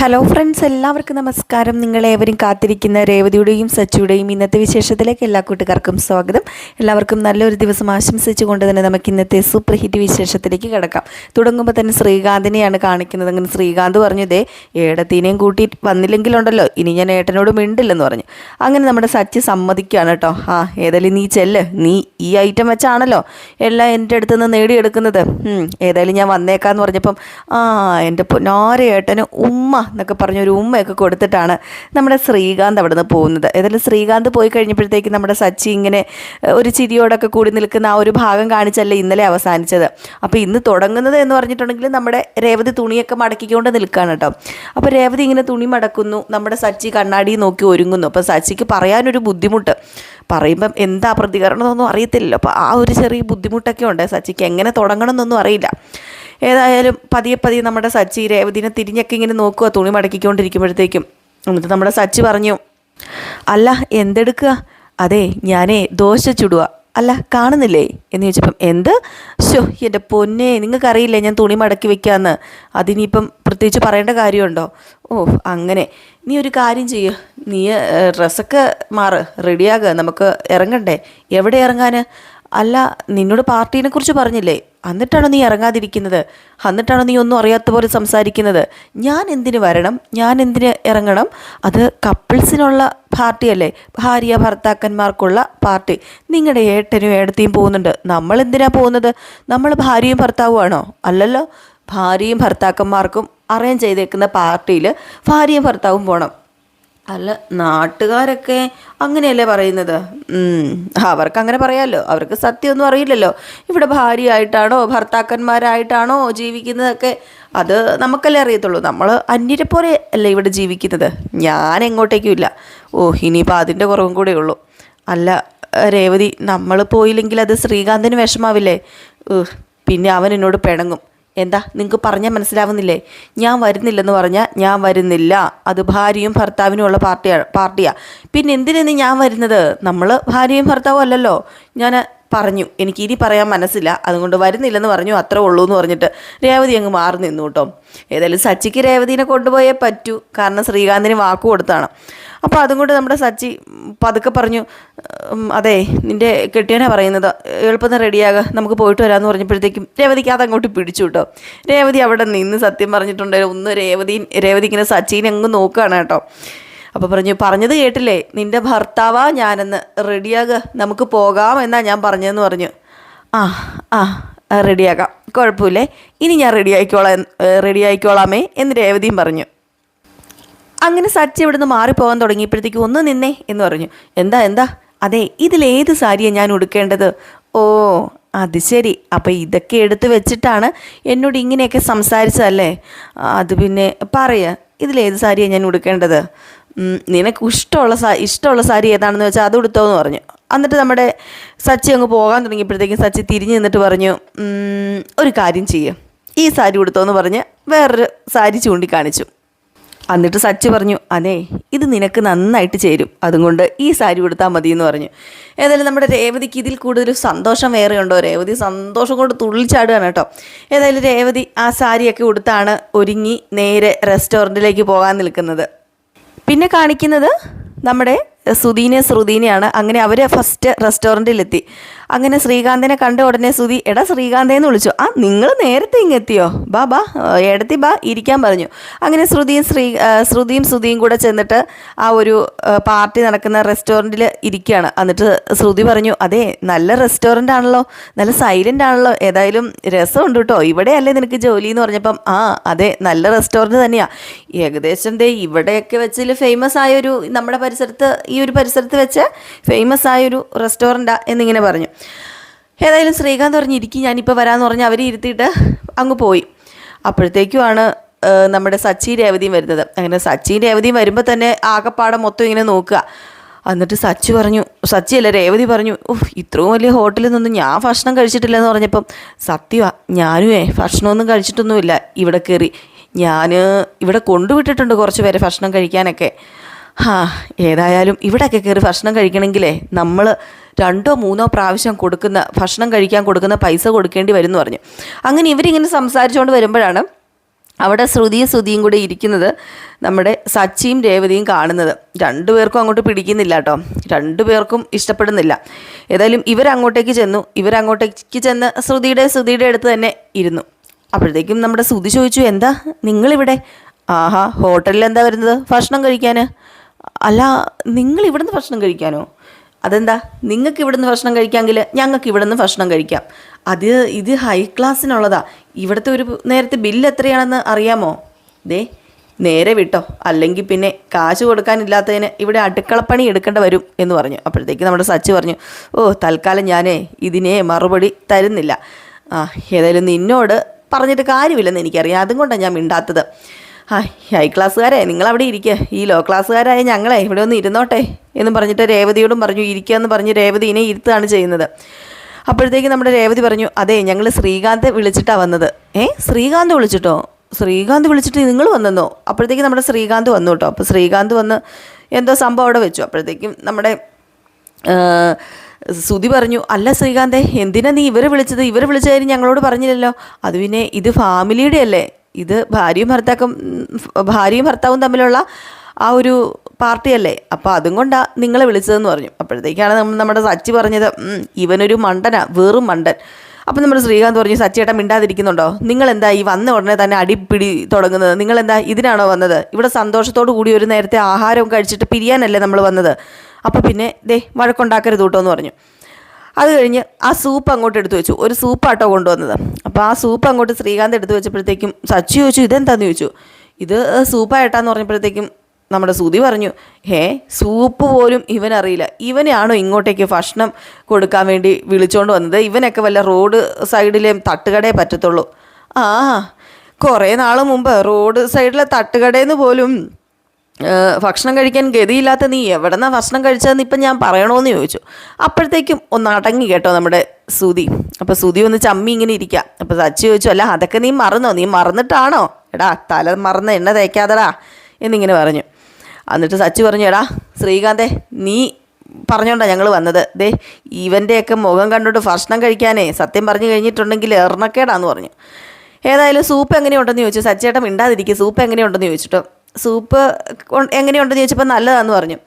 Hello friends എല്ലാവർക്കും നമസ്കാരം. നിങ്ങളേവരും കാത്തിരിക്കുന്ന രേവതിയുടെയും സച്ചിയുടെയും ഇന്നത്തെ വിശേഷത്തിലേക്ക് എല്ലാ കൂട്ടുകാർക്കും സ്വാഗതം. എല്ലാവർക്കും നല്ലൊരു ദിവസം ആശംസിച്ചുകൊണ്ട് തന്നെ നമുക്ക് ഇന്നത്തെ സൂപ്പർ ഹിറ്റ് വിശേഷത്തിലേക്ക് കിടക്കാം. തുടങ്ങുമ്പോൾ തന്നെ ശ്രീകാന്തിനെയാണ് കാണിക്കുന്നത്. അങ്ങനെ ശ്രീകാന്ത് പറഞ്ഞു ദേ ഏടത്തിനെയും കൂട്ടി വന്നില്ലെങ്കിലുണ്ടല്ലോ ഇനി ഞാൻ ഏട്ടനോട് മിണ്ടില്ലെന്ന് പറഞ്ഞു. അങ്ങനെ നമ്മുടെ സച്ചി സമ്മതിക്കുകയാണ് കേട്ടോ. ആ ഏതായാലും നീ ചെല്ല്. നീ ഈ ഐറ്റം വെച്ചാണല്ലോ എല്ലാം എന്റെ അടുത്ത് നിന്ന് നേടിയെടുക്കുന്നത് ഏതായാലും ഞാൻ വന്നേക്കാന്ന് പറഞ്ഞപ്പം ആ എന്റെ പൊന്നാര ഉമ്മ എന്നൊക്കെ പറഞ്ഞ ഒരു ഉമ്മയൊക്കെ കൊടുത്തിട്ടാണ് നമ്മുടെ ശ്രീകാന്ത് അവിടെ നിന്ന് പോകുന്നത്. ഏതായാലും ശ്രീകാന്ത് പോയി കഴിഞ്ഞപ്പോഴത്തേക്ക് നമ്മുടെ സച്ചി ഇങ്ങനെ ഒരു ചിരിയോടൊക്കെ കൂടി നിൽക്കുന്ന ആ ഒരു ഭാഗം കാണിച്ചല്ലേ ഇന്നലെ അവസാനിച്ചത്. അപ്പോൾ ഇന്ന് തുടങ്ങുന്നത് എന്ന് പറഞ്ഞിട്ടുണ്ടെങ്കിൽ നമ്മുടെ രേവതി തുണിയൊക്കെ മടക്കിക്കൊണ്ട് നിൽക്കുകയാണ് കേട്ടോ. അപ്പോൾ രേവതി ഇങ്ങനെ തുണി മടക്കുന്നു നമ്മുടെ സച്ചി കണ്ണാടി നോക്കി ഒരുങ്ങുന്നു. അപ്പോൾ സച്ചിക്ക് പറയാനൊരു ബുദ്ധിമുട്ട്. പറയുമ്പം എന്താ പ്രതികരണം എന്നൊന്നും അറിയത്തില്ലല്ലോ. അപ്പോൾ ആ ഒരു ചെറിയ ബുദ്ധിമുട്ടൊക്കെ ഉണ്ട്. സച്ചിക്ക് എങ്ങനെ തുടങ്ങണമെന്നൊന്നും അറിയില്ല. ഏതായാലും പതിയെ പതിയെ നമ്മുടെ സച്ചി രേവതിനെ തിരിഞ്ഞൊക്കെ ഇങ്ങനെ നോക്കുക തുണി മടക്കിക്കൊണ്ടിരിക്കുമ്പോഴത്തേക്കും. എന്നിട്ട് നമ്മുടെ സച്ചി പറഞ്ഞു അല്ല എന്തെടുക്കുക? അതെ ഞാനേ ദോശ ചുടുക അല്ല കാണുന്നില്ലേ? എന്ന് ചോദിച്ചപ്പം എന്ത്? ഷോ എന്റെ പൊന്നെ നിങ്ങൾക്കറിയില്ലേ ഞാൻ തുണി മടക്കി വെക്കാമെന്ന് അതിനിപ്പം പ്രത്യേകിച്ച് പറയേണ്ട കാര്യമുണ്ടോ? ഓ അങ്ങനെ. നീ ഒരു കാര്യം ചെയ്യ്. നീ ഡ്രസ്സൊക്കെ മാറ്. റെഡിയാകുക നമുക്ക് ഇറങ്ങണ്ടേ? എവിടെ ഇറങ്ങാൻ അല്ല നിന്നോട് പാർട്ടീനെ കുറിച്ച് പറഞ്ഞില്ലേ? എന്നിട്ടാണോ നീ ഇറങ്ങാതിരിക്കുന്നത്? എന്നിട്ടാണോ നീ ഒന്നും അറിയാത്ത പോലെ സംസാരിക്കുന്നത്? ഞാൻ എന്തിന് വരണം? ഞാൻ എന്തിന് ഇറങ്ങണം? അത് കപ്പിൾസിനുള്ള പാർട്ടിയല്ലേ? ഭാര്യ ഭർത്താക്കന്മാർക്കുള്ള പാർട്ടി. നിങ്ങളുടെ ഏട്ടനും ഏടത്തിയും പോകുന്നുണ്ട്. നമ്മൾ എന്തിനാ പോകുന്നത്? നമ്മൾ ഭാര്യയും ഭർത്താവുമാണോ അല്ലല്ലോ. ഭാര്യയും ഭർത്താക്കന്മാർക്കും അറേഞ്ച് ചെയ്തേക്കുന്ന പാർട്ടിയിൽ ഭാര്യയും ഭർത്താവും പോകണം അല്ല നാട്ടുകാരൊക്കെ അങ്ങനെയല്ലേ പറയുന്നത്? അവർക്ക് അങ്ങനെ പറയാമല്ലോ അവർക്ക് സത്യമൊന്നും അറിയില്ലല്ലോ. ഇവിടെ ഭാര്യയായിട്ടാണോ ഭർത്താക്കന്മാരായിട്ടാണോ ജീവിക്കുന്നതൊക്കെ? അത് നമുക്കല്ലേ അറിയത്തുള്ളൂ. നമ്മൾ അന്യരെ പോലെ അല്ലേ ഇവിടെ ജീവിക്കുന്നത്? ഞാൻ എങ്ങോട്ടേക്കും ഇല്ല. ഓ ഇനിയിപ്പോൾ അതിന്റെ കുറവും കൂടെ ഉള്ളൂ. അല്ല രേവതി നമ്മൾ പോയില്ലെങ്കിൽ അത് ശ്രീകാന്തിന് വിഷമാവില്ലേ? പിന്നെ അവൻ എന്നോട് പിണങ്ങും. എന്താ നിങ്ങൾക്ക് പറഞ്ഞാൽ മനസ്സിലാവുന്നില്ലേ? ഞാൻ വരുന്നില്ലെന്ന് പറഞ്ഞാൽ ഞാൻ വരുന്നില്ല. അത് ഭാര്യയും ഭർത്താവിനും ഉള്ള പാർട്ടിയാണ് പാർട്ടിയാണ് പിന്നെ എന്തിനാണ് ഞാൻ വരുന്നത്? നമ്മൾ ഭാര്യയും ഭർത്താവും അല്ലല്ലോ. ഞാൻ പറഞ്ഞു എനിക്ക് ഇനി പറയാൻ മനസ്സില്ല. അതുകൊണ്ട് വരുന്നില്ലെന്ന് പറഞ്ഞു അത്ര ഉള്ളൂ എന്ന് പറഞ്ഞിട്ട് രേവതി അങ്ങ് മാറി നിന്നു കേട്ടോ. ഏതായാലും സച്ചിക്ക് രേവതിനെ കൊണ്ടുപോയേ പറ്റൂ. കാരണം ശ്രീകാന്തിന് വാക്ക് കൊടുത്താണ്. അപ്പോൾ അതും കൊണ്ട് നമ്മുടെ സച്ചി പതുക്കെ പറഞ്ഞു അതെ നിന്റെ കെട്ടിയനെ പറയുന്നത് എളുപ്പം റെഡിയാകുക നമുക്ക് പോയിട്ട് വരാമെന്ന് പറഞ്ഞപ്പോഴത്തേക്കും രേവതിക്ക് അതങ്ങോട്ട് പിടിച്ചു കേട്ടോ രേവതി അവിടെ നിന്ന് സത്യം പറഞ്ഞിട്ടുണ്ട് ഒന്ന് രേവതി രേവതി ഇങ്ങനെ സച്ചിനെ അങ്ങ് നോക്കുകയാണ് കേട്ടോ. അപ്പോൾ പറഞ്ഞു പറഞ്ഞത് കേട്ടില്ലേ നിന്റെ ഭർത്താവാ ഞാനെന്ന് റെഡിയാകുക നമുക്ക് പോകാം എന്നാ ഞാൻ പറഞ്ഞതെന്ന് പറഞ്ഞു. ആ ആ റെഡിയാക്കാം കുഴപ്പമില്ലേ ഇനി ഞാൻ റെഡി ആയിക്കോളാം റെഡി ആയിക്കോളാമേ എന്ന് രേവതിയും പറഞ്ഞു. അങ്ങനെ സച്ചി ഇവിടുന്ന് മാറിപ്പോകാൻ തുടങ്ങിയപ്പോഴത്തേക്ക് ഒന്ന് നിന്നേ എന്ന് പറഞ്ഞു. എന്താ എന്താ? അതെ ഇതിലേത് സാരിയാണ് ഞാൻ ഉടുക്കേണ്ടത്? ഓ അത് ശരി. അപ്പം ഇതൊക്കെ എടുത്തു വെച്ചിട്ടാണ് എന്നോട് ഇങ്ങനെയൊക്കെ സംസാരിച്ചതല്ലേ? അത് പിന്നെ പറയുക ഇതിലേത് സാരിയാണ് ഞാൻ ഉടുക്കേണ്ടത്? നിനക്ക് ഇഷ്ടമുള്ള സാ ഇഷ്ടമുള്ള സാരി ഏതാണെന്ന് വെച്ചാൽ അത് ഉടുത്തോ എന്ന് പറഞ്ഞു. എന്നിട്ട് നമ്മുടെ സച്ചി അങ്ങ് പോകാൻ തുടങ്ങിയപ്പോഴത്തേക്കും സച്ചി തിരിഞ്ഞു നിന്നിട്ട് പറഞ്ഞു ഒരു കാര്യം ചെയ്യുക ഈ സാരി ഉടുത്തോ എന്ന് പറഞ്ഞ് വേറൊരു സാരി ചൂണ്ടിക്കാണിച്ചു. എന്നിട്ട് സച്ചി പറഞ്ഞു അതെ ഇത് നിനക്ക് നന്നായിട്ട് ചേരും. അതുകൊണ്ട് ഈ സാരി ഉടുത്താൽ മതി എന്ന് പറഞ്ഞു. ഏതായാലും നമ്മുടെ രേവതിക്ക് ഇതിൽ കൂടുതൽ സന്തോഷം വേറെ ഉണ്ടോ? രേവതി സന്തോഷം കൊണ്ട് തുള്ളിച്ചാടുകയാണ് കേട്ടോ. ഏതായാലും രേവതി ആ സാരിയൊക്കെ കൊടുത്താണ് ഒരുങ്ങി നേരെ റെസ്റ്റോറന്റിലേക്ക് പോകാൻ നിൽക്കുന്നത്. പിന്നെ കാണിക്കുന്നത് നമ്മുടെ സുധീനെ ശ്രുതീനെയാണ്. അങ്ങനെ അവർ ഫസ്റ്റ് റെസ്റ്റോറന്റിലെത്തി അങ്ങനെ ശ്രീകാന്തിനെ കണ്ട ഉടനെ സുധി എടാ ശ്രീകാന്തേ എന്ന് വിളിച്ചു. ആ നിങ്ങൾ നേരത്തെ ഇങ്ങെത്തിയോ? ബാ ബാ എടത്തി ബാ ഇരിക്കാൻ പറഞ്ഞു. അങ്ങനെ ശ്രുതിയും ശ്രീ ശ്രുതിയും ശ്രുതിയും കൂടെ ചെന്നിട്ട് ആ ഒരു പാർട്ടി നടക്കുന്ന റെസ്റ്റോറന്റിൽ ഇരിക്കുകയാണ് എന്നിട്ട് ശ്രുതി പറഞ്ഞു അതെ നല്ല റെസ്റ്റോറന്റ് ആണല്ലോ നല്ല സൈലന്റ് ആണല്ലോ ഏതായാലും രസമുണ്ട് കേട്ടോ. ഇവിടെയല്ലേ നിനക്ക് ജോലി എന്ന് പറഞ്ഞപ്പം ആ അതെ നല്ല റെസ്റ്റോറന്റ് തന്നെയാണ് ഏകദേശം ദേ ഇവിടെയൊക്കെ വെച്ചിൽ ഫേമസ് ആയൊരു നമ്മുടെ പരിസരത്ത് ഈ ഒരു പരിസരത്ത് വെച്ച് ഫേമസ് ആയൊരു റെസ്റ്റോറന്റാ എന്നിങ്ങനെ പറഞ്ഞു. ഏതായാലും ശ്രീകാന്ത് പറഞ്ഞിരിക്കും ഞാനിപ്പോൾ വരാമെന്ന് പറഞ്ഞ് അവരെ ഇരുത്തിയിട്ട് അങ്ങ് പോയി. അപ്പോഴത്തേക്കുമാണ് നമ്മുടെ സച്ചി രേവതിയും വരുന്നത്. അങ്ങനെ സച്ചി രേവതിയും വരുമ്പോൾ തന്നെ ആകപ്പാടെ മൊത്തം ഇങ്ങനെ നോക്കുക. എന്നിട്ട് സച്ചി പറഞ്ഞു സച്ചി അല്ല രേവതി പറഞ്ഞു ഉഫ് ഇത്രയും വലിയ ഹോട്ടലിൽ നിന്നും ഞാൻ ഭക്ഷണം കഴിച്ചിട്ടില്ലെന്ന് പറഞ്ഞപ്പം സത്യമാ ഞാനുമേ ഭക്ഷണമൊന്നും കഴിച്ചിട്ടൊന്നുമില്ല. ഇവിടെ കയറി ഞാൻ ഇവിടെ കൊണ്ടുവിട്ടിട്ടുണ്ട് കുറച്ച് പേരെ ഭക്ഷണം കഴിക്കാനൊക്കെ. ഹാ ഏതായാലും ഇവിടെയൊക്കെ കയറി ഭക്ഷണം കഴിക്കണമെങ്കിലേ നമ്മൾ രണ്ടോ മൂന്നോ പ്രാവശ്യം കൊടുക്കുന്ന ഭക്ഷണം കഴിക്കാൻ കൊടുക്കുന്ന പൈസ കൊടുക്കേണ്ടി വരും എന്ന് പറഞ്ഞു. അങ്ങനെ ഇവരിങ്ങനെ സംസാരിച്ചുകൊണ്ട് വരുമ്പോഴാണ് അവിടെ ശ്രുതിയും ശ്രുതിയും കൂടെ ഇരിക്കുന്നത് നമ്മുടെ സച്ചിയും രേവതിയും കാണുന്നത്. രണ്ടുപേർക്കും അങ്ങോട്ട് പിടിക്കുന്നില്ല കേട്ടോ. രണ്ടുപേർക്കും ഇഷ്ടപ്പെടുന്നില്ല. ഏതായാലും ഇവരങ്ങോട്ടേക്ക് ചെന്നു. ഇവരങ്ങോട്ടേക്ക് ചെന്ന് ശ്രുതിയുടെ ശ്രുതിയുടെ അടുത്ത് തന്നെ ഇരുന്നു. അപ്പോഴത്തേക്കും നമ്മുടെ ശ്രുതി ചോദിച്ചു എന്താ നിങ്ങളിവിടെ? ആഹാ ഹോട്ടലിൽ എന്താ വരുന്നത്? ഭക്ഷണം കഴിക്കാൻ അല്ല നിങ്ങൾ ഇവിടുന്ന് ഭക്ഷണം കഴിക്കാനോ? അതെന്താ? നിങ്ങൾക്ക് ഇവിടുന്ന് ഭക്ഷണം കഴിക്കാമെങ്കിൽ ഞങ്ങൾക്ക് ഇവിടുന്ന് ഭക്ഷണം കഴിക്കാം. അത് ഇത് ഹൈ ക്ലാസ്സിനുള്ളതാ ഇവിടുത്തെ ഒരു നേരത്തെ ബില്ല് എത്രയാണെന്ന് അറിയാമോ? ദേ നേരെ വിട്ടോ. അല്ലെങ്കിൽ പിന്നെ കാശ് കൊടുക്കാനില്ലാത്തതിന് ഇവിടെ അടുക്കളപ്പണി എടുക്കേണ്ട വരും എന്ന് പറഞ്ഞു. അപ്പോഴത്തേക്ക് നമ്മുടെ സച്ച് പറഞ്ഞു ഓ തൽക്കാലം ഞാനേ ഇതിനെ മറുപടി തരുന്നില്ല. ആ ഏതായാലും നിന്നോട് പറഞ്ഞിട്ട് കാര്യമില്ലെന്ന് എനിക്കറിയാം. അതും കൊണ്ടാണ് ഞാൻ മിണ്ടാത്തത്. ഹൈ ക്ലാസ്സുകാരെ നിങ്ങൾ അവിടെ ഇരിക്കുക ഈ ലോ ക്ലാസ്സുകാരായ ഞങ്ങളെ ഇവിടെ ഒന്ന് ഇരുന്നോട്ടെ എന്ന് പറഞ്ഞിട്ട് രേവതിയോടും പറഞ്ഞു ഇരിക്കുക എന്ന് പറഞ്ഞ് രേവതിനെ ഇരുത്തുകയാണ് ചെയ്യുന്നത്. അപ്പോഴത്തേക്ക് നമ്മുടെ രേവതി പറഞ്ഞു അതെ ഞങ്ങൾ ശ്രീകാന്ത് വിളിച്ചിട്ടാണ് വന്നത്. ഏ ശ്രീകാന്ത് വിളിച്ചിട്ടോ? ശ്രീകാന്ത് വിളിച്ചിട്ട് നിങ്ങൾ വന്നെന്നോ? അപ്പോഴത്തേക്ക് നമ്മുടെ ശ്രീകാന്ത് വന്നു കേട്ടോ അപ്പോൾ ശ്രീകാന്ത് വന്ന് എന്തോ സംഭവം അവിടെ വെച്ചു. അപ്പോഴത്തേക്കും നമ്മുടെ സുതി പറഞ്ഞു അല്ല ശ്രീകാന്തേ എന്തിനാ നീ ഇവരെ വിളിച്ചത്? ഇവരെ വിളിച്ച കാര്യം ഞങ്ങളോട് പറഞ്ഞില്ലല്ലോ. അത് പിന്നെ ഇത് ഫാമിലിയുടെ അല്ലേ ഇത് ഭാര്യയും ഭർത്താക്കും ഭാര്യയും ഭർത്താവും തമ്മിലുള്ള ആ ഒരു പാർട്ടിയല്ലേ? അപ്പോൾ അതും കൊണ്ടാണ് നിങ്ങളെ വിളിച്ചതെന്ന് പറഞ്ഞു. അപ്പോഴത്തേക്കാണ് നമ്മുടെ സച്ചി പറഞ്ഞത് "ഉം, ഇവനൊരു മണ്ടനാ വെറും മണ്ടൻ. അപ്പം നമ്മൾ ശ്രീകാന്ത് പറഞ്ഞു സച്ചിയേട്ടൻ മിണ്ടാതിരിക്കുന്നുണ്ടോ? നിങ്ങൾ എന്താ ഈ വന്ന ഉടനെ തന്നെ അടിപ്പിടി തുടങ്ങുന്നത്. നിങ്ങൾ എന്താ ഇതിനാണോ വന്നത്? ഇവിടെ സന്തോഷത്തോടു കൂടി ഒരു നേരത്തെ ആഹാരവും കഴിച്ചിട്ട് പിരിയാനല്ലേ നമ്മൾ വന്നത്? അപ്പോൾ പിന്നെ ദേ വഴക്കുണ്ടാക്കരുത് കേട്ടോ എന്ന് പറഞ്ഞു. അത് കഴിഞ്ഞ് ആ സൂപ്പ് അങ്ങോട്ട് എടുത്തു വെച്ചു. ഒരു സൂപ്പാട്ടോ കൊണ്ടുവന്നത്. അപ്പോൾ ആ സൂപ്പ് അങ്ങോട്ട് ശ്രീകാന്ത് എടുത്തു വെച്ചപ്പോഴത്തേക്കും സച്ചി ചോദിച്ചു ഇതെന്താന്ന്? ചോദിച്ചു. ഇത് സൂപ്പായിട്ടാന്ന് പറഞ്ഞപ്പോഴത്തേക്കും നമ്മുടെ സുതി പറഞ്ഞു ഹേ സൂപ്പ് പോലും ഇവനറിയില്ല. ഇവനെയാണോ ഇങ്ങോട്ടേക്ക് ഭക്ഷണം കൊടുക്കാൻ വേണ്ടി വിളിച്ചുകൊണ്ട് വന്നത്? ഇവനൊക്കെ വല്ല റോഡ് സൈഡിലെ തട്ടുകടയെ പറ്റത്തുള്ളൂ. ആ കുറേ നാൾ മുമ്പ് റോഡ് സൈഡിലെ തട്ടുകടയിൽ നിന്ന് പോലും ഭക്ഷണം കഴിക്കാൻ ഗതിയില്ലാത്ത നീ എവിടെന്നാ ഭക്ഷണം കഴിച്ചതെന്ന് ഇപ്പം ഞാൻ പറയണമെന്ന് ചോദിച്ചു. അപ്പോഴത്തേക്കും ഒന്ന് അടങ്ങി കേട്ടോ നമ്മുടെ സുതി അപ്പോൾ സുതി ഒന്ന് ചമ്മി ഇങ്ങനെ ഇരിക്കുക. അപ്പോൾ സച്ചി ചോദിച്ചു അല്ല അതൊക്കെ നീ മറന്നോ? നീ മറന്നിട്ടാണോ? എടാ തല മറന്ന് എണ്ണ തേക്കാതെടാ എന്നിങ്ങനെ പറഞ്ഞു. എന്നിട്ട് സച്ചി പറഞ്ഞു എടാ ശ്രീകാന്തേ നീ പറഞ്ഞോണ്ടാ ഞങ്ങൾ വന്നത്. ദേ ഇവന്റെയൊക്കെ മുഖം കണ്ടിട്ട് ഭക്ഷണം കഴിക്കാനേ സത്യം പറഞ്ഞു കഴിഞ്ഞിട്ടുണ്ടെങ്കിൽ എറണക്കേടാന്ന് പറഞ്ഞു. ഏതായാലും സൂപ്പ് എങ്ങനെയുണ്ടെന്ന് ചോദിച്ചു. സച്ചേട്ടൻ മിണ്ടാതിരിക്കുക സൂപ്പ് എങ്ങനെയുണ്ടെന്ന് ചോദിച്ചിട്ടോ. സൂപ്പ് എങ്ങനെയുണ്ടെന്ന് ചോദിച്ചപ്പോൾ നല്ലതാണെന്ന് പറഞ്ഞു.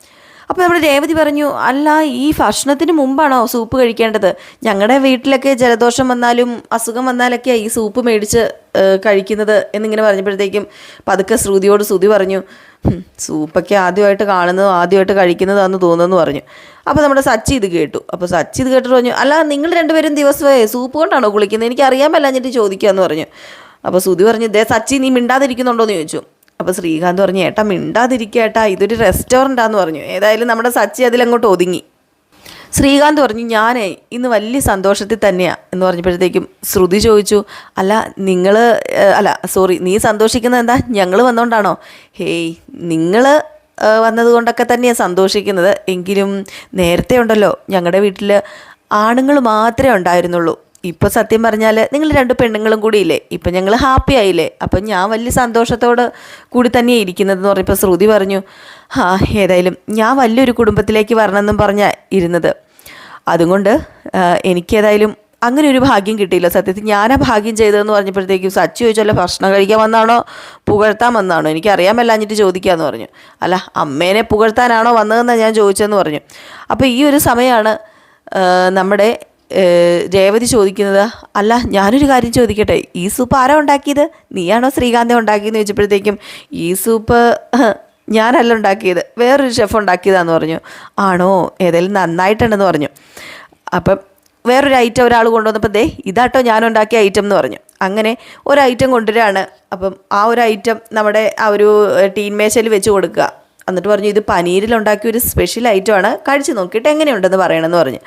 അപ്പോൾ നമ്മുടെ രേവതി പറഞ്ഞു അല്ല ഈ ഭക്ഷണത്തിന് മുമ്പാണോ സൂപ്പ് കഴിക്കേണ്ടത്? ഞങ്ങളുടെ വീട്ടിലൊക്കെ ജലദോഷം വന്നാലും അസുഖം വന്നാലൊക്കെ ഈ സൂപ്പ് മേടിച്ച് കഴിക്കുന്നത് എന്നിങ്ങനെ പറഞ്ഞപ്പോഴത്തേക്കും പതുക്കെ ശ്രുതിയോട് ശ്രുതി പറഞ്ഞു "ഹും, സൂപ്പൊക്കെ ആദ്യമായിട്ട് കാണുന്നതും ആദ്യമായിട്ട് കഴിക്കുന്നതാണെന്ന് തോന്നുന്നു പറഞ്ഞു. അപ്പോൾ നമ്മുടെ സച്ചി ഇത് കേട്ടു. അപ്പോൾ സച്ചി ഇത് കേട്ടിട്ട് പറഞ്ഞു അല്ല നിങ്ങൾ രണ്ടുപേരും ദിവസമേ സൂപ്പ് കൊണ്ടാണോ കുളിക്കുന്നത് എനിക്ക് അറിയാൻ ചോദിക്കുക എന്ന് പറഞ്ഞു. അപ്പോൾ ശ്രുതി പറഞ്ഞു ദേ സച്ചി നീ മിണ്ടാതിരിക്കുന്നുണ്ടോ എന്ന് ചോദിച്ചു. അപ്പോൾ ശ്രീകാന്ത് പറഞ്ഞു ഏട്ടാ മിണ്ടാതിരിക്കുക ഏട്ടാ ഇതൊരു റെസ്റ്റോറന്റാന്ന് പറഞ്ഞു. ഏതായാലും നമ്മുടെ സച്ചി അതിലങ്ങോട്ട് ഒതുങ്ങി. ശ്രീകാന്ത് പറഞ്ഞു ഞാനേ ഇന്ന് വലിയ സന്തോഷത്തിൽ തന്നെയാണ് എന്ന് പറഞ്ഞപ്പോഴത്തേക്കും ശ്രുതി ചോദിച്ചു അല്ല നിങ്ങൾ അല്ല സോറി നീ സന്തോഷിക്കുന്നത് എന്താ? ഞങ്ങൾ വന്നോണ്ടാണോ? ഹേയ് നിങ്ങൾ വന്നതുകൊണ്ടൊക്കെ തന്നെയാണ് സന്തോഷിക്കുന്നത്. എങ്കിലും നേരത്തെ ഉണ്ടല്ലോ ഞങ്ങളുടെ വീട്ടിൽ ആണുങ്ങൾ മാത്രമേ ഉണ്ടായിരുന്നുള്ളൂ. ഇപ്പോൾ സത്യം പറഞ്ഞാൽ നിങ്ങൾ രണ്ട് പെണ്ണുങ്ങളും കൂടി ഇല്ലേ ഇപ്പം ഞങ്ങൾ ഹാപ്പി ആയില്ലേ? അപ്പം ഞാൻ വലിയ സന്തോഷത്തോട് കൂടി തന്നെ ഇരിക്കുന്നത് എന്ന് പറഞ്ഞപ്പോൾ ശ്രുതി പറഞ്ഞു ആ ഏതായാലും ഞാൻ വലിയൊരു കുടുംബത്തിലേക്ക് വരണമെന്നും പറഞ്ഞാൽ ഇരുന്നത്. അതുകൊണ്ട് എനിക്കേതായാലും അങ്ങനെ ഒരു ഭാഗ്യം കിട്ടിയില്ല. സത്യത്തിൽ ഞാൻ ആ ഭാഗ്യം ചെയ്തതെന്ന് പറഞ്ഞപ്പോഴത്തേക്കും സച്ചി ചോദിച്ചല്ലോ ഭക്ഷണം കഴിക്കാൻ വന്നാണോ? പുകഴ്ത്താൻ വന്നാണോ? എനിക്കറിയാമല്ല എന്നിട്ട് ചോദിക്കാമെന്ന് പറഞ്ഞു. അല്ല അമ്മേനെ പുകഴ്ത്താനാണോ വന്നതെന്നാണ് ഞാൻ ചോദിച്ചതെന്ന് പറഞ്ഞു. അപ്പോൾ ഈ ഒരു സമയമാണ് നമ്മുടെ രേവതി ചോദിക്കുന്നത് അല്ല ഞാനൊരു കാര്യം ചോദിക്കട്ടെ. ഈ സൂപ്പ് ആരാ ഉണ്ടാക്കിയത്? നീയാണോ ശ്രീകാന്തം ഉണ്ടാക്കിയെന്ന് ചോദിച്ചപ്പോഴത്തേക്കും ഈ സൂപ്പ് ഞാനല്ല ഉണ്ടാക്കിയത്. വേറൊരു ഷെഫ് ഉണ്ടാക്കിയതാന്ന് പറഞ്ഞു. ആണോ? ഏതായാലും നന്നായിട്ടുണ്ടെന്ന് പറഞ്ഞു. അപ്പം വേറൊരു ഐറ്റം ഒരാൾ കൊണ്ടുവന്നപ്പോൾ ദേ ഇതാട്ടോ ഞാൻ ഉണ്ടാക്കിയ ഐറ്റം എന്ന് പറഞ്ഞു. അങ്ങനെ ഒരു ഐറ്റം കൊണ്ടുവരാണ്. അപ്പം ആ ഒരു ഐറ്റം നമ്മുടെ ആ ഒരു ടീൻ മേശയിൽ വെച്ച് കൊടുക്കുക. എന്നിട്ട് പറഞ്ഞു ഇത് പനീരിലുണ്ടാക്കിയ ഒരു സ്പെഷ്യൽ ഐറ്റമാണ് കഴിച്ചു നോക്കിയിട്ട് എങ്ങനെയുണ്ടെന്ന് പറയണമെന്ന് പറഞ്ഞു.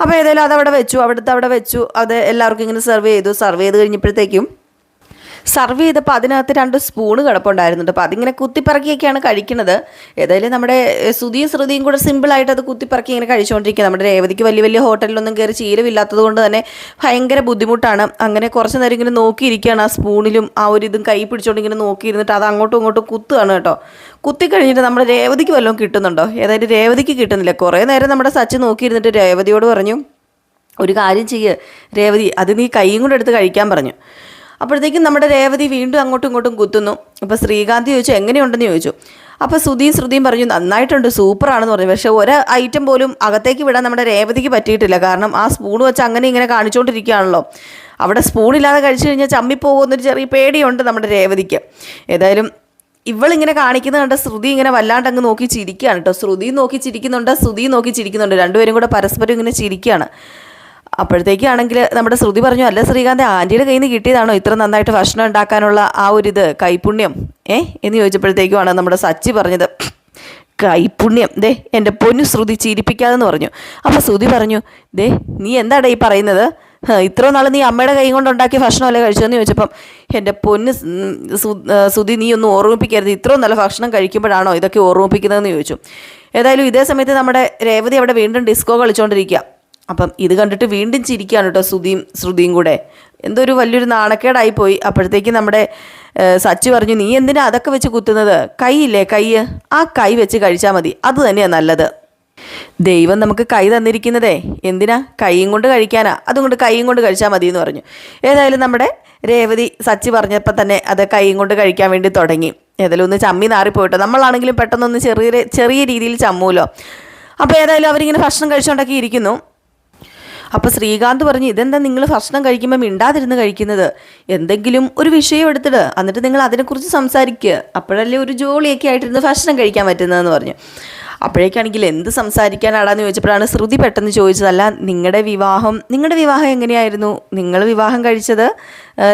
അപ്പോൾ ഏതായാലും അവിടെ വെച്ചു അവിടുത്തെ അവിടെ വെച്ചു അത് എല്ലാവർക്കും ഇങ്ങനെ സെർവ് ചെയ്തു. സെർവ് ചെയ്ത് കഴിഞ്ഞപ്പോഴത്തേക്കും സർവ് ചെയ്തപ്പോൾ അതിനകത്ത് രണ്ട് സ്പൂണ് കിടപ്പുണ്ടായിരുന്നുണ്ട്. അപ്പോൾ അതിങ്ങനെ കുത്തിപ്പറക്കിയൊക്കെയാണ് കഴിക്കുന്നത്. ഏതായാലും നമ്മുടെ ശ്രുതിയും ശ്രുതിയും കൂടെ സിമ്പിളായിട്ട് അത് കുത്തിപ്പറക്കി ഇങ്ങനെ കഴിച്ചുകൊണ്ടിരിക്കുക നമ്മുടെ രേവതിക്ക് വലിയ വലിയ ഹോട്ടലിലൊന്നും കയറി ശീലമില്ലാത്തത് കൊണ്ട് തന്നെ ഭയങ്കര ബുദ്ധിമുട്ടാണ്. അങ്ങനെ കുറച്ച് നേരം ഇങ്ങനെ നോക്കിയിരിക്കുകയാണ് ആ സ്പൂണിലും ആ ഒരു ഇതും കൈ പിടിച്ചുകൊണ്ട് ഇങ്ങനെ നോക്കിയിരുന്നിട്ട് അത് അങ്ങോട്ടും ഇങ്ങോട്ടും കുത്തുകയാണ് കേട്ടോ. കുത്തി കഴിഞ്ഞിട്ട് നമ്മുടെ രേവതിക്ക് വല്ലതും കിട്ടുന്നുണ്ടോ? ഏതായാലും രേവതിക്ക് കിട്ടുന്നില്ല. കുറേ നേരം നമ്മുടെ സച്ച് നോക്കിയിരുന്നിട്ട് രേവതിയോട് പറഞ്ഞു ഒരു കാര്യം ചെയ്യ് രേവതി അത് നീ കൈയും കൂടെ എടുത്ത് കഴിക്കാൻ പറഞ്ഞു. അപ്പോഴത്തേക്കും നമ്മുടെ രേവതി വീണ്ടും അങ്ങോട്ടും ഇങ്ങോട്ടും കുത്തുന്നു. അപ്പോൾ ശ്രീകാന്ത് ചോദിച്ചു എങ്ങനെയുണ്ടെന്ന്? ചോദിച്ചു. അപ്പോൾ ശ്രുതിയും ശ്രുതിയും പറഞ്ഞു നന്നായിട്ടുണ്ട് സൂപ്പറാണെന്ന് പറഞ്ഞു. പക്ഷേ ഒരു ഐറ്റം പോലും അകത്തേക്ക് വിടാൻ നമ്മുടെ രേവതിക്ക് പറ്റിയിട്ടില്ല. കാരണം ആ സ്പൂൺ വെച്ച് അങ്ങനെ ഇങ്ങനെ കാണിച്ചുകൊണ്ടിരിക്കുകയാണല്ലോ അവിടെ സ്പൂണില്ലാതെ കഴിച്ചു കഴിഞ്ഞാൽ ചമ്മിപ്പോകുന്നൊരു ചെറിയ പേടിയുണ്ട് നമ്മുടെ രേവതിക്ക്. ഏതായാലും ഇവളിങ്ങനെ കാണിക്കുന്നത് കണ്ട ശ്രുതി ഇങ്ങനെ വല്ലാണ്ട് അങ്ങ് നോക്കി ചിരിക്കുകയാണ് കേട്ടോ. ശ്രുതി നോക്കി ചിരിക്കുന്നുണ്ട് ശ്രുതി നോക്കി ചിരിക്കുന്നുണ്ട്. രണ്ടുപേരും കൂടെ പരസ്പരം ഇങ്ങനെ ചിരിക്കുകയാണ്. അപ്പോഴത്തേക്കാണെങ്കിൽ നമ്മുടെ ശ്രുതി പറഞ്ഞു അല്ല ശ്രീകാന്ത് ആന്റിയുടെ കയ്യിൽ നിന്ന് കിട്ടിയതാണോ ഇത്ര നന്നായിട്ട് ഭക്ഷണം ഉണ്ടാക്കാനുള്ള ആ ഒരു ഇത് കൈപുണ്യം? ഏ? എന്ന് ചോദിച്ചപ്പോഴത്തേക്കുമാണ് നമ്മുടെ സച്ചി പറഞ്ഞത്. കൈപുണ്യം. ദേ എന്റെ പൊന്നു ശ്രുതി ചിരിപ്പിക്കാതെന്ന് പറഞ്ഞു. അപ്പോൾ ശ്രുതി പറഞ്ഞു ദേ നീ എന്താടാ ഈ പറയുന്നത്? ഇത്രയും നാൾ നീ അമ്മയുടെ കൈ കൊണ്ട് ഉണ്ടാക്കിയ ഭക്ഷണമല്ലേ കഴിച്ചതെന്ന് ചോദിച്ചപ്പം എന്റെ പൊന്ന് സ്- ഉം, സു- ആ, സുധി നീ ഒന്ന് ഓർമ്മിപ്പിക്കരുത്. ഇത്രയും നല്ല ഭക്ഷണം കഴിക്കുമ്പോഴാണോ ഇതൊക്കെ ഓർമ്മിപ്പിക്കുന്നതെന്ന് ചോദിച്ചു. ഏതായാലും ഇതേ സമയത്ത് നമ്മുടെ രേവതി അവിടെ വീണ്ടും ഡിസ്കോ കളിച്ചുകൊണ്ടിരിക്കുക അപ്പം ഇത് കണ്ടിട്ട് വീണ്ടും ചിരിക്കുകയാണ് കേട്ടോ ശ്രുതിയും ശ്രുതിയും കൂടെ. എന്തോ ഒരു വലിയൊരു നാണക്കേടായി പോയി. അപ്പോഴത്തേക്ക് നമ്മുടെ സച്ചു പറഞ്ഞു നീ എന്തിനാ അതൊക്കെ വെച്ച് കുത്തുന്നത്? കൈയില്ലേ കൈ ആ കൈ വെച്ച് കഴിച്ചാൽ മതി. അത് തന്നെയാണ് നല്ലത്. ദൈവം നമുക്ക് കൈ തന്നിരിക്കുന്നതേ. എന്തിനാ? കൈയും കൊണ്ട് കഴിക്കാനാ. അതും കൊണ്ട് കൈയും കൊണ്ട് കഴിച്ചാൽ മതി എന്ന് പറഞ്ഞു. ഏതായാലും നമ്മുടെ രേവതി സച്ചി പറഞ്ഞപ്പോൾ തന്നെ അത് കൈയും കൊണ്ട് കഴിക്കാൻ വേണ്ടി തുടങ്ങി. ഏതായാലും ഒന്ന് ചമ്മി നാറിപ്പോയിട്ടോ. നമ്മളാണെങ്കിലും പെട്ടെന്നൊന്ന് ചെറിയ ചെറിയ രീതിയിൽ ചമ്മൂലോ. അപ്പോൾ ഏതായാലും അവരിങ്ങനെ ഭക്ഷണം കഴിച്ചുകൊണ്ടൊക്കെ ഇരിക്കുന്നു. അപ്പോൾ ശ്രീകാന്ത് പറഞ്ഞു ഇതെന്താ നിങ്ങൾ ഭക്ഷണം കഴിക്കുമ്പോൾ മിണ്ടാതിരുന്ന് കഴിക്കുന്നത്? എന്തെങ്കിലും ഒരു വിഷയം എടുത്തിട്ട് എന്നിട്ട് നിങ്ങൾ അതിനെക്കുറിച്ച് സംസാരിക്കുക അപ്പോഴല്ലേ ഒരു ജോളിയൊക്കെ ആയിട്ടിരുന്ന് ഭക്ഷണം കഴിക്കാൻ പറ്റുന്നതെന്ന് പറഞ്ഞു. അപ്പോഴേക്കാണെങ്കിൽ എന്ത് സംസാരിക്കാനാടാന്ന് ചോദിച്ചപ്പോഴാണ് ശ്രുതി പെട്ടെന്ന് ചോദിച്ചതല്ല നിങ്ങളുടെ വിവാഹം നിങ്ങളുടെ വിവാഹം എങ്ങനെയായിരുന്നു? നിങ്ങൾ വിവാഹം കഴിച്ചത്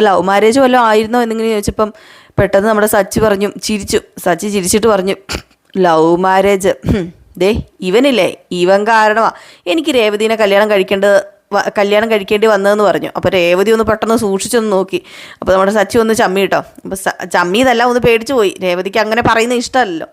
ലവ് മാരേജ് വല്ലതും ആയിരുന്നോ? എന്നിങ്ങനെ ചോദിച്ചപ്പം പെട്ടെന്ന് നമ്മുടെ സച്ചി പറഞ്ഞു ചിരിച്ചു സച്ചി ചിരിച്ചിട്ട് പറഞ്ഞു ലവ് മാരേജ് ദേ ഇവനില്ലേ? ഇവൻ കാരണമാ. എനിക്ക് രേവതിനെ കല്യാണം കഴിക്കേണ്ടത് കല്യാണം കഴിക്കേണ്ടി വന്നതെന്ന് പറഞ്ഞു. അപ്പോൾ രേവതി ഒന്ന് പെട്ടെന്ന് സൂക്ഷിച്ചൊന്ന് നോക്കി. അപ്പോൾ നമ്മുടെ സച്ചി ഒന്ന് ചമ്മി കേട്ടോ അപ്പോൾ സ- ചമ്മിയതല്ല ഒന്ന് പേടിച്ചു പോയി. രേവതിക്ക് അങ്ങനെ പറയുന്നത് ഇഷ്ടമല്ലല്ലോ.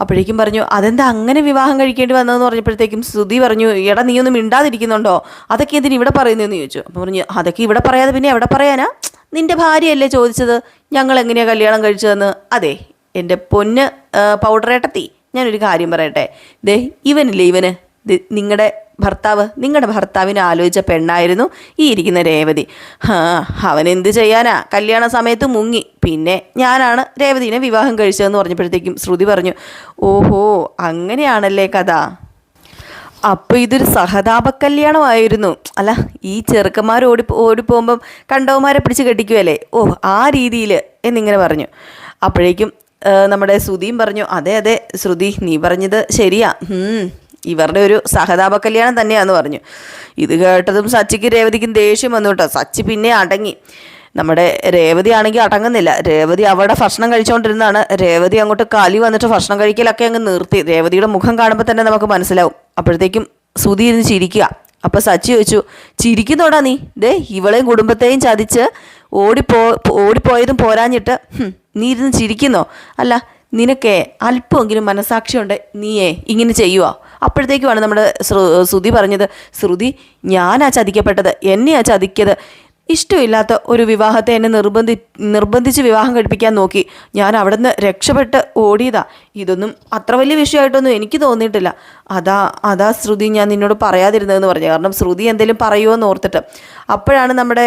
അപ്പോഴേക്കും പറഞ്ഞു അതെന്താ അങ്ങനെ വിവാഹം കഴിക്കേണ്ടി വന്നതെന്ന് പറഞ്ഞപ്പോഴത്തേക്കും ശ്രുതി പറഞ്ഞു എടാ നീ ഒന്നും മിണ്ടാതിരിക്കുന്നുണ്ടോ? അതൊക്കെ എന്തിനു ഇവിടെ പറയുന്നതെന്ന് ചോദിച്ചു. അപ്പോൾ പറഞ്ഞു അതൊക്കെ ഇവിടെ പറയാതെ പിന്നെ എവിടെ പറയാനാ? നിന്റെ ഭാര്യയല്ലേ ചോദിച്ചത്? ഞങ്ങൾ എങ്ങനെയാണ് കല്യാണം കഴിച്ചതെന്ന്? അതെ എന്റെ പൊന്ന് പൗഡറേട്ടത്തി. ഞാനൊരു കാര്യം പറയട്ടെ. ദേ ഇവനില്ലേ ഇവന്? നിങ്ങളുടെ ഭർത്താവ് നിങ്ങളുടെ ഭർത്താവിനെ ആലോചിച്ച പെണ്ണായിരുന്നു ഈ ഇരിക്കുന്ന രേവതി. ആ അവൻ എന്ത് ചെയ്യാനാ? കല്യാണ സമയത്ത് മുങ്ങി. പിന്നെ ഞാനാണ് രേവതിനെ വിവാഹം കഴിച്ചതെന്ന് പറഞ്ഞപ്പോഴത്തേക്കും ശ്രുതി പറഞ്ഞു ഓഹോ അങ്ങനെയാണല്ലേ കഥ? അപ്പോൾ ഇതൊരു സഹതാപ കല്യാണമായിരുന്നു അല്ല ഈ ചെറുക്കന്മാർ ഓടി ഓടിപ്പോകുമ്പം കണ്ടവന്മാരെ പിടിച്ച് കെട്ടിക്കുമല്ലേ ഓ ആ രീതിയിൽ എന്നിങ്ങനെ പറഞ്ഞു. അപ്പോഴേക്കും നമ്മുടെ ശ്രുതിയും പറഞ്ഞു അതെ അതെ ശ്രുതി നീ പറഞ്ഞത് ശരിയാ. ഇവരുടെ ഒരു സഹതാപ കല്യാണം തന്നെയാന്ന് പറഞ്ഞു. ഇത് കേട്ടതും സച്ചിക്ക് രേവതിക്കും ദേഷ്യം വന്നു കേട്ടോ. സച്ചി പിന്നെ അടങ്ങി. നമ്മുടെ രേവതി ആണെങ്കിൽ അടങ്ങുന്നില്ല. രേവതി അവിടെ ഭക്ഷണം കഴിച്ചുകൊണ്ടിരുന്നതാണ് രേവതി അങ്ങോട്ട് കാലി വന്നിട്ട് ഭക്ഷണം കഴിക്കലൊക്കെ അങ്ങ് നിർത്തി. രേവതിയുടെ മുഖം കാണുമ്പോൾ തന്നെ നമുക്ക് മനസ്സിലാവും. അപ്പോഴത്തേക്കും സുധി ഇരുന്ന് ചിരിക്കുക. അപ്പോൾ സച്ചി ചോദിച്ചു ചിരിക്കുന്നോടാ നീ? ദേ ഇവളെയും കുടുംബത്തെയും ചതിച്ച് ഓടിപ്പോ ഓടിപ്പോയതും പോരാഞ്ഞിട്ട് നീ ഇരുന്ന് ചിരിക്കുന്നോ? അല്ല നിനക്കേ അല്പമെങ്കിലും മനസാക്ഷിയുണ്ട് നീയേ ഇങ്ങനെ ചെയ്യുവോ. അപ്പോഴത്തേക്കുമാണ് നമ്മുടെ ശ്രു ശ്രുതി പറഞ്ഞത് ശ്രുതി ഞാനാ ചതിക്കപ്പെട്ടത് എന്നെയാ ചതിക്കത് ഇഷ്ടമില്ലാത്ത ഒരു വിവാഹത്തെ എന്നെ നിർബന്ധി നിർബന്ധിച്ച് വിവാഹം കഴിപ്പിക്കാൻ നോക്കി. ഞാൻ അവിടെ നിന്ന് രക്ഷപ്പെട്ട് ഓടിയതാ. ഇതൊന്നും അത്ര വലിയ വിഷയമായിട്ടൊന്നും എനിക്ക് തോന്നിയിട്ടില്ല. അതാ അതാ ശ്രുതി ഞാൻ നിന്നോട് പറയാതിരുന്നതെന്ന് പറഞ്ഞു. കാരണം ശ്രുതി എന്തെങ്കിലും പറയുമോ എന്ന് ഓർത്തിട്ട്. അപ്പോഴാണ് നമ്മുടെ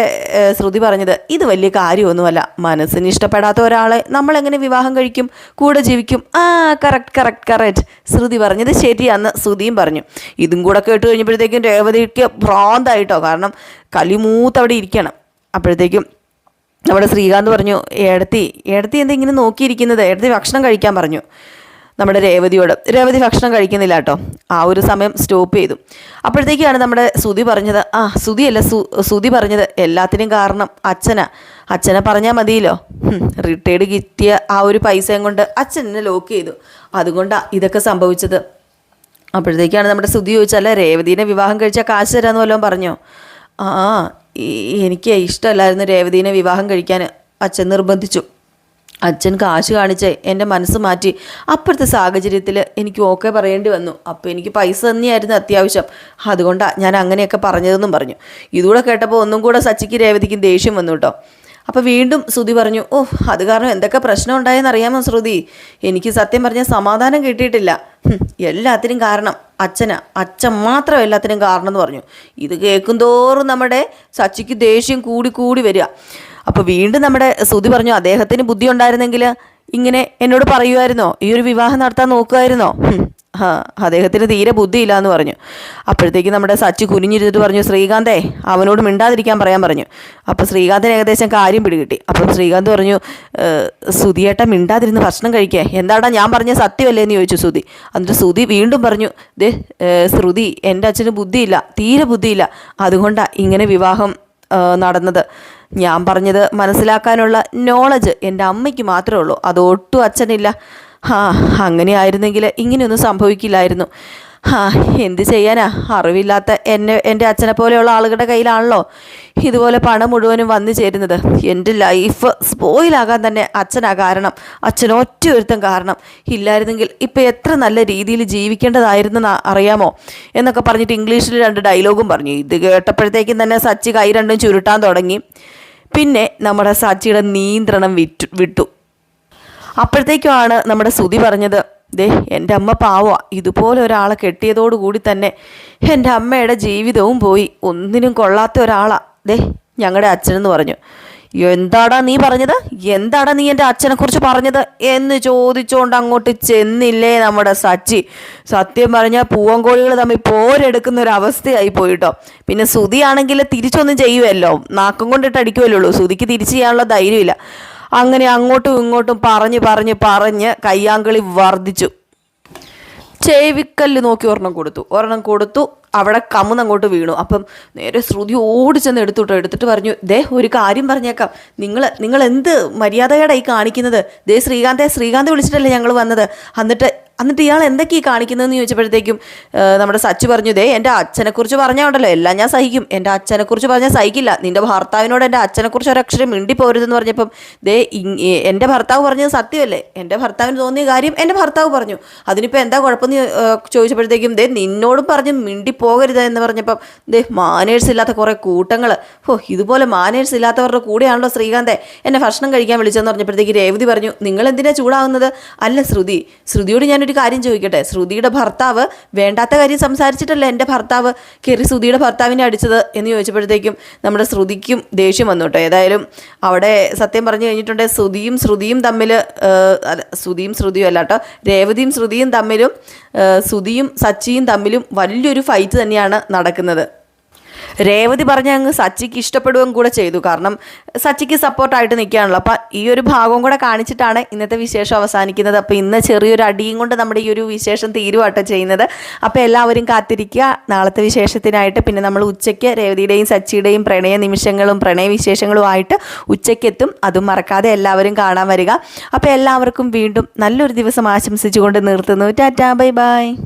ശ്രുതി പറഞ്ഞത് ഇത് വലിയ കാര്യമൊന്നുമല്ല. മനസ്സിന് ഇഷ്ടപ്പെടാത്ത ഒരാളെ നമ്മളെങ്ങനെ വിവാഹം കഴിക്കും? കൂടെ ജീവിക്കും? ആ കറക്റ്റ് കറക്റ്റ് കറക്റ്റ് ശ്രുതി പറഞ്ഞത് ശരിയാന്ന് ശ്രുതിയും പറഞ്ഞു. ഇതും കൂടെ കേട്ട് കഴിഞ്ഞപ്പോഴത്തേക്കും രേവതിക്ക് ഭ്രാന്തായിട്ടോ. കാരണം കലിമൂത്ത് അവിടെ ഇരിക്കണം. അപ്പോഴത്തേക്കും നമ്മുടെ ശ്രീകാന്ത് പറഞ്ഞു ഏടത്തി ഏടത്തി എന്താ ഇങ്ങനെ നോക്കിയിരിക്കുന്നത്? ഏടത്തി ഭക്ഷണം കഴിക്കാൻ പറഞ്ഞു. നമ്മുടെ രേവതിയോട് രേവതി ഭക്ഷണം കഴിക്കുന്നില്ല കേട്ടോ. ആ ഒരു സമയം സ്റ്റോപ്പ് ചെയ്തു. അപ്പോഴത്തേക്കാണ് നമ്മുടെ സുതി പറഞ്ഞത് ആ സുതിയല്ല സു സുതി പറഞ്ഞത് എല്ലാത്തിനും കാരണം അച്ഛനാ. അച്ഛനെ പറഞ്ഞാൽ മതിയല്ലോ. റിട്ടയർഡ് കിട്ടിയ ആ ഒരു പൈസയും കൊണ്ട് അച്ഛനെ ലോക്ക് ചെയ്തു. അതുകൊണ്ടാണ് ഇതൊക്കെ സംഭവിച്ചത്. അപ്പോഴത്തേക്കാണ് നമ്മുടെ സുതി ചോദിച്ചാൽ രേവതീനെ വിവാഹം കഴിച്ചാൽ കാശ് തരാമെന്ന് വല്ലതും പറഞ്ഞോ? ആ എനിക്ക് ഇഷ്ടമല്ലായിരുന്നു രേവതീനെ വിവാഹം കഴിക്കാൻ അച്ഛൻ നിർബന്ധിച്ചു. അച്ഛൻ കാശ് കാണിച്ച് എന്റെ മനസ്സ് മാറ്റി അപ്പുറത്തെ സാഹചര്യത്തിൽ എനിക്ക് ഓക്കെ പറയേണ്ടി വന്നു. അപ്പോൾ എനിക്ക് പൈസ തന്നെയായിരുന്നു അത്യാവശ്യം. അതുകൊണ്ടാണ് ഞാൻ അങ്ങനെയൊക്കെ പറഞ്ഞതെന്നും പറഞ്ഞു. ഇതുകൂടെ കേട്ടപ്പോൾ ഒന്നും കൂടെ സച്ചിക്ക് രേവതിക്കും ദേഷ്യം വന്നു കേട്ടോ. അപ്പോൾ വീണ്ടും ശ്രുതി പറഞ്ഞു ഓ അത് കാരണം എന്തൊക്കെ പ്രശ്നം ഉണ്ടായെന്ന് അറിയാമോ ശ്രുതി? എനിക്ക് സത്യം പറഞ്ഞാൽ സമാധാനം കിട്ടിയിട്ടില്ല. എല്ലാത്തിനും കാരണം അച്ഛനാ അച്ഛൻ മാത്രം എല്ലാത്തിനും കാരണം എന്ന് പറഞ്ഞു. ഇത് കേൾക്കും തോറും നമ്മുടെ സച്ചിക്ക് ദേഷ്യം കൂടി കൂടി വരിക. അപ്പോൾ വീണ്ടും നമ്മുടെ ശ്രുതി പറഞ്ഞു അദ്ദേഹത്തിന് ബുദ്ധി ഉണ്ടായിരുന്നെങ്കിൽ ഇങ്ങനെ എന്നോട് പറയുമായിരുന്നോ ഈ ഒരു വിവാഹം നടത്താൻ നോക്കുമായിരുന്നോ അദ്ദേഹത്തിന് തീരെ ബുദ്ധിയില്ല എന്ന് പറഞ്ഞു. അപ്പോഴത്തേക്ക് നമ്മുടെ സച്ചി കുനിഞ്ഞിരുന്നിട്ട് പറഞ്ഞു ശ്രീകാന്തേ അവനോട് മിണ്ടാതിരിക്കാൻ പറയാൻ പറഞ്ഞു. അപ്പോൾ ശ്രീകാന്തിന് ഏകദേശം കാര്യം പിടികിട്ടി. അപ്പം ശ്രീകാന്ത് പറഞ്ഞു "ഏഹ്, സുധിയേട്ട മിണ്ടാതിരുന്ന് ഭക്ഷണം കഴിക്കേ. എന്താടാ ഞാൻ പറഞ്ഞ സത്യമല്ലേ? എന്ന് ചോദിച്ചു സുധി. എന്നിട്ട് സുധി വീണ്ടും പറഞ്ഞു ദേ ശ്രുതി എന്റെ അച്ഛന് ബുദ്ധിയില്ല തീരെ ബുദ്ധിയില്ല. അതുകൊണ്ടാണ് ഇങ്ങനെ വിവാഹം നടന്നത്. ഞാൻ പറഞ്ഞത് മനസ്സിലാക്കാനുള്ള നോളജ് എന്റെ അമ്മയ്ക്ക് മാത്രമേ ഉള്ളൂ. അതൊട്ടും അച്ഛനില്ല. ആ അങ്ങനെ ആയിരുന്നെങ്കിൽ ഇങ്ങനെയൊന്നും സംഭവിക്കില്ലായിരുന്നു. ആ എന്ത് ചെയ്യാനാ? അറിവില്ലാത്ത എന്നെ എന്റെ അച്ഛനെ പോലെയുള്ള ആളുകളുടെ കയ്യിലാണല്ലോ ഇതുപോലെ പണം മുഴുവനും വന്നു ചേരുന്നത്. എന്റെ ലൈഫ് സ്പോയിലാകാൻ തന്നെ അച്ഛനാ കാരണം. അച്ഛൻ ഒരുത്തം കാരണം. ഇല്ലായിരുന്നെങ്കിൽ ഇപ്പം എത്ര നല്ല രീതിയിൽ ജീവിക്കേണ്ടതായിരുന്നെന്ന് അറിയാമോ? എന്നൊക്കെ പറഞ്ഞിട്ട് ഇംഗ്ലീഷിൽ രണ്ട് ഡയലോഗും പറഞ്ഞു. ഇത് കേട്ടപ്പോഴത്തേക്കും തന്നെ സച്ചി കൈ രണ്ടും ചുരുട്ടാൻ തുടങ്ങി. പിന്നെ നമ്മുടെ സച്ചിയുടെ നിയന്ത്രണം വിറ്റു വിട്ടു. അപ്പോഴത്തേക്കുമാണ് നമ്മുടെ സുതി പറഞ്ഞത് ദേ എന്റെ അമ്മ പാവ ഇതുപോലെ ഒരാളെ കെട്ടിയതോടുകൂടി തന്നെ എന്റെ അമ്മയുടെ ജീവിതവും പോയി ഒന്നിനും കൊള്ളാത്ത ഒരാളാ ദേ ഞങ്ങളുടെ അച്ഛനെന്ന് പറഞ്ഞു. എന്താടാ നീ പറഞ്ഞത്? എന്താടാ നീ എന്റെ അച്ഛനെക്കുറിച്ച് പറഞ്ഞത്? എന്ന് ചോദിച്ചുകൊണ്ട് അങ്ങോട്ട് ചെന്നില്ലേ നമ്മുടെ സച്ചി. സത്യം പറഞ്ഞാൽ പൂവൻകോഴികൾ തമ്മിൽ പോരെടുക്കുന്ന ഒരു അവസ്ഥയായി പോയിട്ടോ. പിന്നെ സുതിയാണെങ്കിൽ തിരിച്ചൊന്നും ചെയ്യുമല്ലോ നാക്കം കൊണ്ടിട്ട് അടിക്കുമല്ലോ സുതിക്ക് തിരിച്ചു ചെയ്യാനുള്ള ധൈര്യമില്ല. അങ്ങനെ അങ്ങോട്ടും ഇങ്ങോട്ടും പറഞ്ഞ് പറഞ്ഞ് പറഞ്ഞ് കയ്യാങ്കളി വർദ്ധിച്ചു. ചേവിക്കല്ല് നോക്കി ഒരെണ്ണം കൊടുത്തു. ഒരെണ്ണം കൊടുത്തു. അവിടെ കമ്മുന്ന് അങ്ങോട്ട് വീണു. അപ്പം നേരെ ശ്രുതി ഓടി ചെന്ന് എടുത്തുട്ടോ എടുത്തിട്ട് പറഞ്ഞു ദേ ഒരു കാര്യം പറഞ്ഞേക്കാം. നിങ്ങൾ നിങ്ങൾ എന്ത് മര്യാദയോടെ ഈ കാണിക്കുന്നത്? ദേ ശ്രീകാന്തെ ശ്രീകാന്ത് വിളിച്ചിട്ടല്ലേ ഞങ്ങൾ വന്നത്? എന്നിട്ട് എന്നിട്ട് ഇയാൾ എന്തൊക്കെയാണ് കാണിക്കുന്നതെന്ന് ചോദിച്ചപ്പോഴത്തേക്കും നമ്മുടെ സച്ച് പറഞ്ഞു ദേ എന്റെ അച്ഛനെക്കുറിച്ച് പറഞ്ഞുണ്ടല്ലോ എല്ലാം ഞാൻ സഹിക്കും. എന്റെ അച്ഛനെക്കുറിച്ച് പറഞ്ഞാൽ സഹിക്കില്ല. നിന്റെ ഭർത്താവിനോട് എന്റെ അച്ഛനെക്കുറിച്ച് ഒരക്ഷരം മിണ്ടി പോരുതെന്ന് പറഞ്ഞപ്പം ദേ എന്റെ ഭർത്താവ് പറഞ്ഞത് സത്യമല്ലേ? എന്റെ ഭർത്താവിന് തോന്നിയ കാര്യം എന്റെ ഭർത്താവ് പറഞ്ഞു. അതിനിപ്പോൾ എന്താ കുഴപ്പമെന്ന് ചോദിച്ചപ്പോഴത്തേക്കും ദേ നിന്നോടും പറഞ്ഞ് മിണ്ടി പോകരുത് എന്ന് പറഞ്ഞപ്പം ദേ മാനേഴ്സ് ഇല്ലാത്ത കുറേ കൂട്ടങ്ങൾ ഓ ഇതുപോലെ മാനേഴ്സ് ഇല്ലാത്തവരുടെ കൂടെയാണല്ലോ ശ്രീകാന്തെ. എന്നെ ഭക്ഷണം കഴിക്കാൻ വിളിച്ചെന്ന് പറഞ്ഞപ്പോഴത്തേക്ക് രേവതി പറഞ്ഞു നിങ്ങൾ എന്തിനാ ചൂടാവുന്നത് അല്ല ശ്രുതി. ശ്രുതിയോട് ഞാനൊരു കാര്യം ചോദിക്കട്ടെ? ശ്രുതിയുടെ ഭർത്താവ് വേണ്ടാത്ത കാര്യം സംസാരിച്ചിട്ടല്ലേ എന്റെ ഭർത്താവ് കയറി ശ്രുതിയുടെ ഭർത്താവിനെ അടിച്ചത് എന്ന് ചോദിച്ചപ്പോഴത്തേക്കും നമ്മുടെ ശ്രുതിക്കും ദേഷ്യം വന്നു കേട്ടോ ഏതായാലും അവിടെ സത്യം പറഞ്ഞു കഴിഞ്ഞിട്ടുണ്ട് ശ്രുതിയും ശ്രുതിയും തമ്മിൽ ശ്രുതിയും ശ്രുതിയും അല്ല കേട്ടോ രേവതിയും ശ്രുതിയും തമ്മിലും ശ്രുതിയും സച്ചിയും തമ്മിലും വലിയൊരു ഫൈറ്റ് തന്നെയാണ് നടക്കുന്നത്. രേവതി പറഞ്ഞ അങ്ങ് സച്ചിക്ക് ഇഷ്ടപ്പെടുകയും കൂടെ ചെയ്തു. കാരണം സച്ചിക്ക് സപ്പോർട്ടായിട്ട് നിൽക്കുകയാണല്ലോ. അപ്പം ഈ ഒരു ഭാഗവും കൂടെ കാണിച്ചിട്ടാണ് ഇന്നത്തെ വിശേഷം അവസാനിക്കുന്നത്. അപ്പോൾ ഇന്ന് ചെറിയൊരു അടിയും കൊണ്ട് നമ്മുടെ ഈ ഒരു വിശേഷം തീരുവാട്ടോ ചെയ്യുന്നത്. അപ്പോൾ എല്ലാവരും കാത്തിരിക്കുക. നാളത്തെ വിശേഷത്തിനായിട്ട് പിന്നെ നമ്മൾ ഉച്ചയ്ക്ക് രേവതിയുടെയും സച്ചിയുടെയും പ്രണയ നിമിഷങ്ങളും പ്രണയ വിശേഷങ്ങളുമായിട്ട് ഉച്ചയ്ക്കെത്തും. അതും മറക്കാതെ എല്ലാവരും കാണാൻ വരിക. അപ്പോൾ എല്ലാവർക്കും വീണ്ടും നല്ലൊരു ദിവസം ആശംസിച്ചുകൊണ്ട് നിർത്തുന്നു. Tata bye bye.